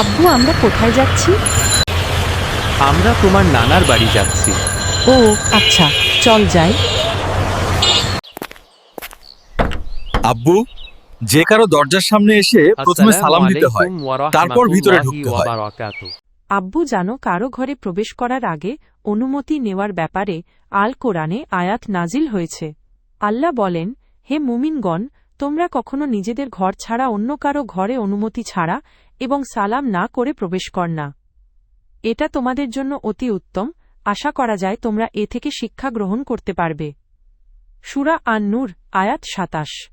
আব্বু আমরা কোথায় যাচ্ছি? আমরা তোমার নানার বাড়ি যাচ্ছি। ও আচ্ছা চল যাই। আব্বু যে কারও দরজার সামনে এসে প্রথমে সালাম দিতে হয় তারপর ভিতরে ঢুকতে হয়। আব্বু জানো কারও ঘরে প্রবেশ করার আগে অনুমতি নেওয়ার ব্যাপারে আল কোরআনে আয়াত নাজিল হয়েছে। আল্লাহ বলেন হে মুমিনগণ তোমরা কখনো নিজেদের ঘর ছাড়া অন্য কারও ঘরে অনুমতি ছাড়া এবং সালাম না করে প্রবেশ কর না। এটা তোমাদের জন্য অতি উত্তম, আশা করা যায় তোমরা এ থেকে শিক্ষা গ্রহণ করতে পারবে। সুরা আন্নুর নূর আয়াত সাতাশ।